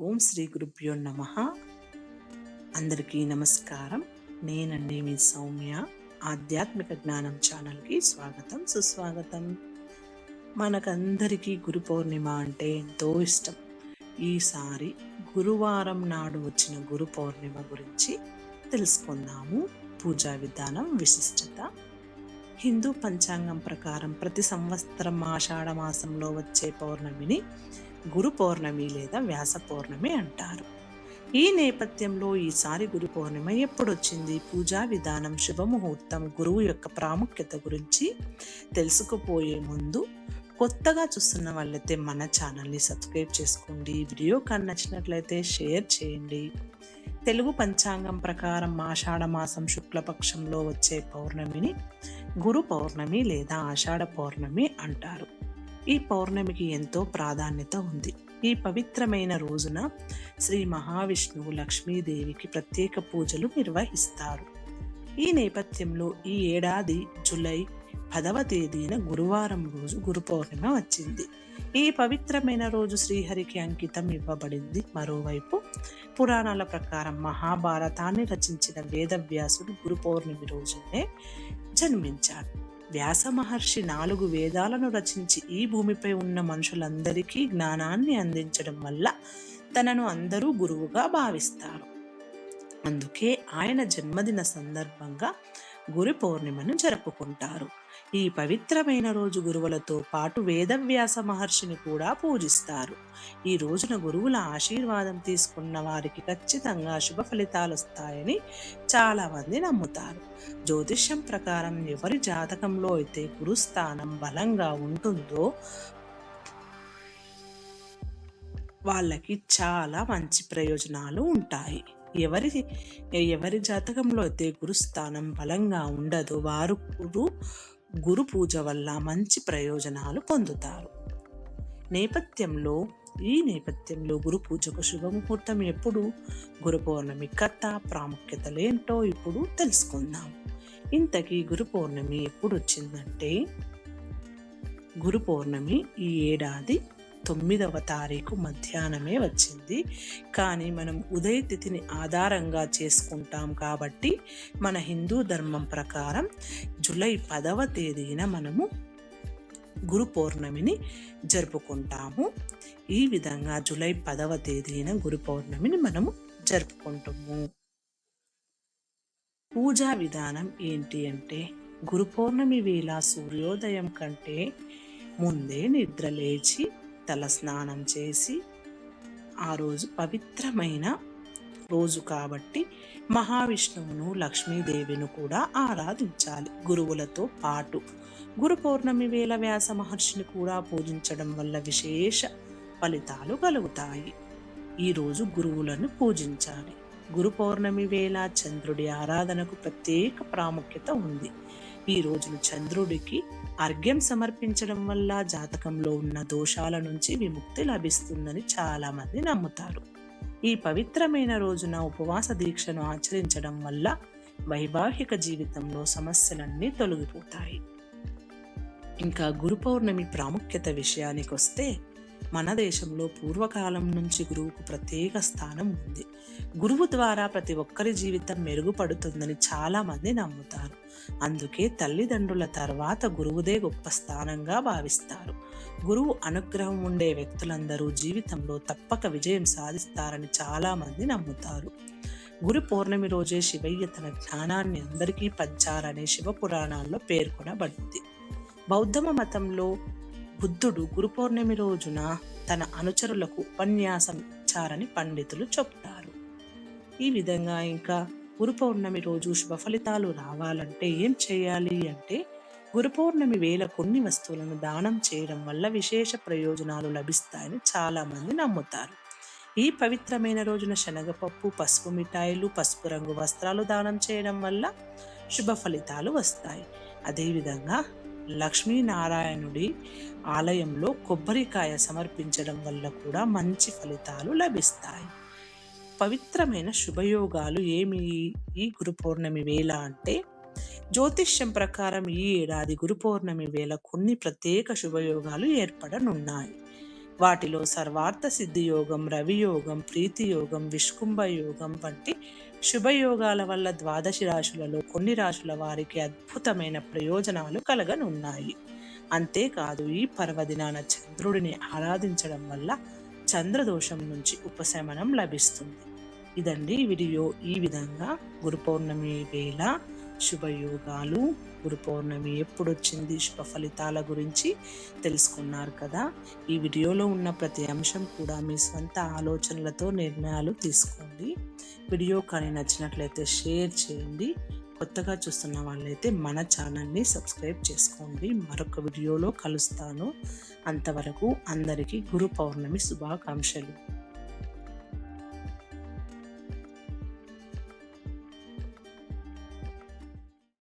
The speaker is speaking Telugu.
ఓం శ్రీ గురుభ్యో నమ. అందరికీ నమస్కారం. నేనండి మీ సౌమ్య. ఆధ్యాత్మిక జ్ఞానం ఛానల్కి స్వాగతం సుస్వాగతం. మనకందరికీ గురు పౌర్ణిమ అంటే ఎంతో ఇష్టం. ఈసారి గురువారం నాడు వచ్చిన గురు పౌర్ణిమ గురించి తెలుసుకుందాము. పూజా విధానం విశిష్టత హిందూ పంచాంగం ప్రకారం ప్రతి సంవత్సరం ఆషాఢ మాసంలో వచ్చే పౌర్ణమిని గురు పౌర్ణమి లేదా వ్యాస పౌర్ణమి అంటారు. ఈ నేపథ్యంలో ఈసారి గురు పౌర్ణిమ ఎప్పుడొచ్చింది? పూజా విధానం శుభముహూర్తం గురువు యొక్క ప్రాముఖ్యత గురించి తెలుసుకుపోయే ముందు కొత్తగా చూస్తున్న వాళ్ళైతే మన ఛానల్ని సబ్స్క్రైబ్ చేసుకోండి. వీడియో కానీ నచ్చినట్లయితే షేర్ చేయండి. తెలుగు పంచాంగం ప్రకారం ఆషాఢ మాసం శుక్లపక్షంలో వచ్చే పౌర్ణమిని గురు పౌర్ణమి లేదా ఆషాఢ పౌర్ణమి అంటారు. ఈ పౌర్ణమికి ఎంతో ప్రాధాన్యత ఉంది. ఈ పవిత్రమైన రోజున శ్రీ మహావిష్ణువు లక్ష్మీదేవికి ప్రత్యేక పూజలు నిర్వహిస్తారు. ఈ నేపథ్యంలో ఈ ఏడాది జులై పదవ తేదీన గురువారం రోజు గురు పౌర్ణిమ వచ్చింది. ఈ పవిత్రమైన రోజు శ్రీహరికి అంకితం ఇవ్వబడింది. మరోవైపు పురాణాల ప్రకారం మహాభారతాన్ని రచించిన వేదవ్యాసుడు గురు పౌర్ణమి రోజునే జన్మించాడు. వ్యాస మహర్షి నాలుగు వేదాలను రచించి ఈ భూమిపై ఉన్న మనుషులందరికీ జ్ఞానాన్ని అందించడం వల్ల తనను అందరూ గురువుగా భావిస్తారు. అందుకే ఆయన జన్మదిన సందర్భంగా గురు పౌర్ణిమను జరుపుకుంటారు. ఈ పవిత్రమైన రోజు గురువులతో పాటు వేదవ్యాస మహర్షిని కూడా పూజిస్తారు. ఈ రోజున గురువుల ఆశీర్వాదం తీసుకున్న వారికి ఖచ్చితంగా శుభ ఫలితాలు వస్తాయని చాలామంది నమ్ముతారు. జ్యోతిష్యం ప్రకారం ఎవరి జాతకంలో అయితే గురుస్థానం బలంగా ఉంటుందో వాళ్ళకి చాలా మంచి ప్రయోజనాలు ఉంటాయి. ఎవరి ఎవరి జాతకంలో అయితే గురుస్థానం బలంగా ఉండదో వారు గురు గురు పూజ వల్ల మంచి ప్రయోజనాలు పొందుతారు. నేపథ్యంలో ఈ నేపథ్యంలో గురు పూజకు శుభముహూర్తం ఎప్పుడు? గురు పౌర్ణమి కథ ప్రాముఖ్యతలేంటో ఇప్పుడు తెలుసుకుందాం. ఇంతకీ గురు పౌర్ణమి ఎప్పుడు వచ్చిందంటే గురు పౌర్ణమి ఈ ఏడాది తొమ్మిదవ తారీఖు మధ్యాహ్నమే వచ్చింది. కానీ మనం ఉదయ తిథిని ఆధారంగా చేసుకుంటాం కాబట్టి మన హిందూ ధర్మం ప్రకారం జూలై పదవ తేదీన మనము గురు పౌర్ణమిని జరుపుకుంటాము. ఈ విధంగా జూలై పదవ తేదీన గురు పౌర్ణమిని మనము జరుపుకుంటాము. పూజా విధానం ఏంటి అంటే గురు పౌర్ణమి వేళ సూర్యోదయం కంటే ముందే నిద్ర లేచి తల స్నానం చేసి ఆ రోజు పవిత్రమైన రోజు కాబట్టి మహావిష్ణువును లక్ష్మీదేవిని కూడా ఆరాధించాలి. గురువులతో పాటు గురు పౌర్ణమి వేళ వ్యాస మహర్షిని కూడా పూజించడం వల్ల విశేష ఫలితాలు కలుగుతాయి. ఈరోజు గురువులను పూజించాలి. గురు పౌర్ణమి వేళ చంద్రుడి ఆరాధనకు ప్రత్యేక ప్రాముఖ్యత ఉంది. ఈ రోజున చంద్రుడికి అర్ఘ్యం సమర్పించడం వల్ల జాతకంలో ఉన్న దోషాల నుంచి విముక్తి లభిస్తుందని చాలామంది నమ్ముతారు. ఈ పవిత్రమైన రోజున ఉపవాస దీక్షను ఆచరించడం వల్ల వైవాహిక జీవితంలో సమస్యలన్నీ తొలగిపోతాయి. ఇంకా గురు పౌర్ణమి ప్రాముఖ్యత విషయానికి వస్తే మన దేశంలో పూర్వకాలం నుంచి గురువుకు ప్రత్యేక స్థానం ఉంది. గురువు ద్వారా ప్రతి ఒక్కరి జీవితం మెరుగుపడుతుందని చాలామంది నమ్ముతారు. అందుకే తల్లిదండ్రుల తర్వాత గురువుదే గొప్ప స్థానంగా భావిస్తారు. గురువు అనుగ్రహం ఉండే వ్యక్తులందరూ జీవితంలో తప్పక విజయం సాధిస్తారని చాలామంది నమ్ముతారు. గురు పౌర్ణమి రోజే శివయ్య తన జ్ఞానాన్ని అందరికీ పంచారని శివ పురాణాల్లో పేర్కొనబడింది. బౌద్ధమ మతంలో బుద్ధుడు గురు పౌర్ణమి రోజున తన అనుచరులకు ఉపన్యాసం ఇచ్చారని పండితులు చెప్తారు. ఈ విధంగా ఇంకా గురు పౌర్ణమి రోజు శుభ ఫలితాలు రావాలంటే ఏం చేయాలి అంటే గురు పౌర్ణమి వేళ కొన్ని వస్తువులను దానం చేయడం వల్ల విశేష ప్రయోజనాలు లభిస్తాయని చాలామంది నమ్ముతారు. ఈ పవిత్రమైన రోజున శనగపప్పు పసుపు మిఠాయిలు పసుపు రంగు వస్త్రాలు దానం చేయడం వల్ల శుభ ఫలితాలు వస్తాయి. అదేవిధంగా లక్ష్మీనారాయణుడి ఆలయంలో కొబ్బరికాయ సమర్పించడం వల్ల కూడా మంచి ఫలితాలు లభిస్తాయి. పవిత్రమైన శుభయోగాలు ఏమి? ఈ గురు పౌర్ణమి వేళ అంటే జ్యోతిష్యం ప్రకారం ఈ ఏడాది గురు పౌర్ణమి వేళ కొన్ని ప్రత్యేక శుభయోగాలు ఏర్పడనున్నాయి. వాటిలో సర్వార్థ సిద్ధి యోగం రవియోగం ప్రీతి యోగం విష్కుంభ యోగం వంటి శుభయోగాల వల్ల ద్వాదశి రాశులలో కొన్ని రాశుల వారికి అద్భుతమైన ప్రయోజనాలు కలగనున్నాయి. అంతేకాదు ఈ పర్వదినాన చంద్రుడిని ఆరాధించడం వల్ల చంద్రదోషం నుంచి ఉపశమనం లభిస్తుంది. ఇదండి వీడియో. ఈ విధంగా గురు పౌర్ణమి వేళ శుభయోగాలు. గురు పౌర్ణమి ఎప్పుడు వచ్చింది శుభ ఫలితాల గురించి తెలుసుకున్నారు కదా. ఈ వీడియోలో ఉన్న ప్రతి అంశం కూడా మీ స్వంత ఆలోచనలతో నిర్ణయాలు తీసుకోండి. వీడియో కానీ నచ్చినట్లయితే షేర్ చేయండి. కొత్తగా చూస్తున్న వాళ్ళైతే మన ఛానల్ని సబ్స్క్రైబ్ చేసుకోండి. మరొక వీడియోలో కలుస్తాను. అంతవరకు అందరికీ గురు పౌర్ణమి శుభాకాంక్షలు.